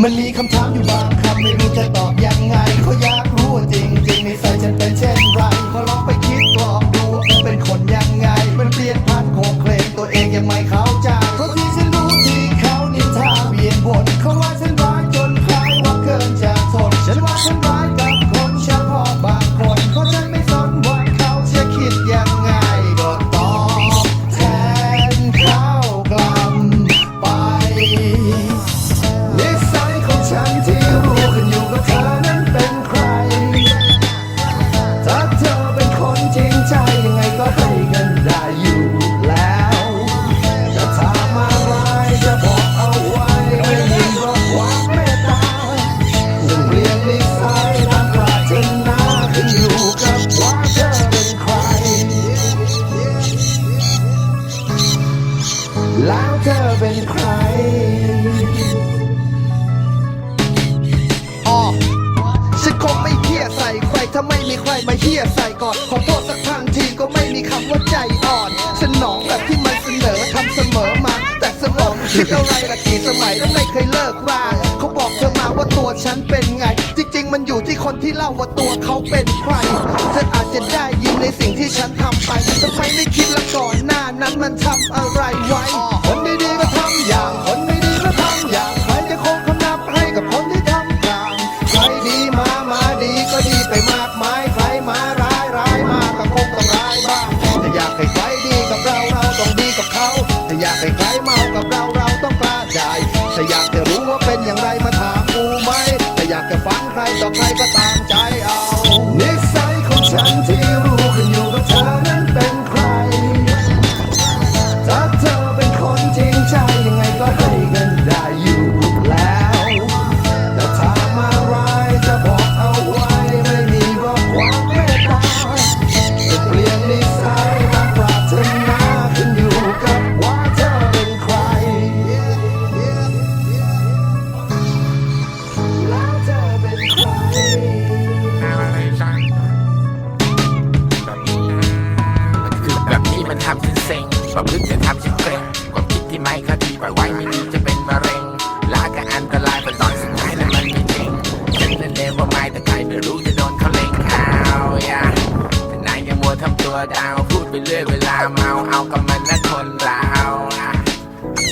มันมีคำถามอยู่บางคำไม่รู้จะตอบยังไงเขาอยากรู้จริงจริงในใจฉันเป็นเช่นไร เธอเป็นใครอ๋อฉันคงไม่เฮียใส่ใครถ้าไม่มีใครมาเฮียใส่ก่อน ขอโทษสักครั้งทีก็ไม่มีคำว่าใจอ่อนสนองแบบที่มันเสนอทำเสมอมา แต่สมองคิดอะไรละกี่สมัยแล้วไม่เคยเลิกราเขาบอกเธอมาว่าตัวฉันเป็นไง จริง ๆ มันอยู่ที่คนที่เล่าว่าตัวเขาเป็นใครเธออาจจะได้ยินในสิ่งที่ฉันทำไป อยากให้ใครเมากับ ฉันเซ็งความลึกจะทำฉันเกรงความคิดที่ไม่ค่อยดีปล่อยไว้ไม่ดีจะเป็นมะเร็งลาก็อันตรายแต่ตอนสุดท้ายนั้นมันไม่จริงฉันนั้นเลวว่าไม่แต่ใครไม่รู้จะโดนเขาเล็งเอาอย่าแต่นายยังมัวทำตัวดาวพูดไปเรื่อยเวลาเมาเอากับมันนะคนเรา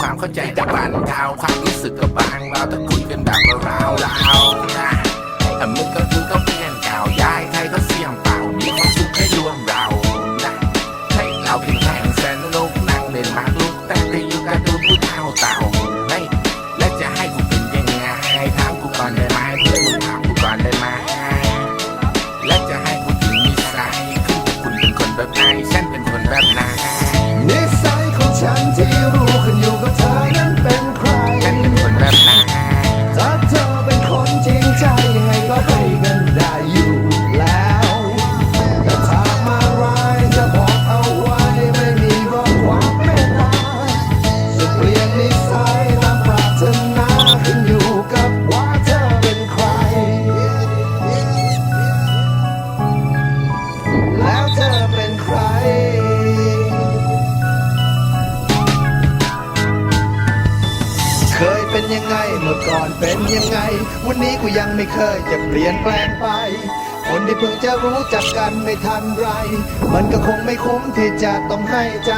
ความเข้าใจจะบันเทาความรู้สึกก็บางเราแต่คุยกันแบบเราเรานะมึงก็คือ หมากลุกแต่ไปอยู่กับดูผู้เท่าเต่า ยังไง เมื่อก่อนเป็นยังไง วันนี้กูยังไม่เคยจะเปลี่ยนแปลงไป คนที่เพิ่งจะรู้จักกันไม่ทันไร มันก็คงไม่คุ้มที่จะต้องให้ใจ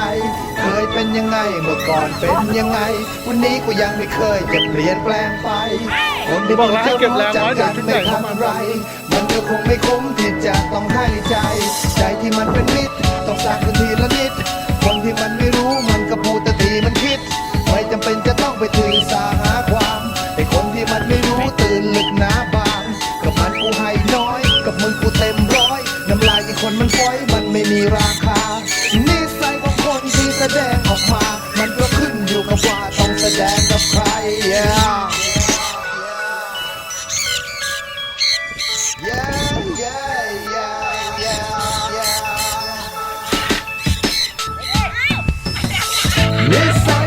เคยเป็นยังไง เมื่อก่อนเป็นยังไง วันนี้กูยังไม่เคยจะเปลี่ยนแปลงไป คนที่เพิ่งจะรู้จักกันไม่ทันไร มันก็คงไม่คุ้มที่จะต้องให้ใจ ใจที่มันเป็นมิตรต้องสร้างกันทีละนิด คนที่มัน มา มันก็ขึ้นอยู่กับว่าต้องแสดงกับใคร yeah yeah yeah yeah yeah yeah นิ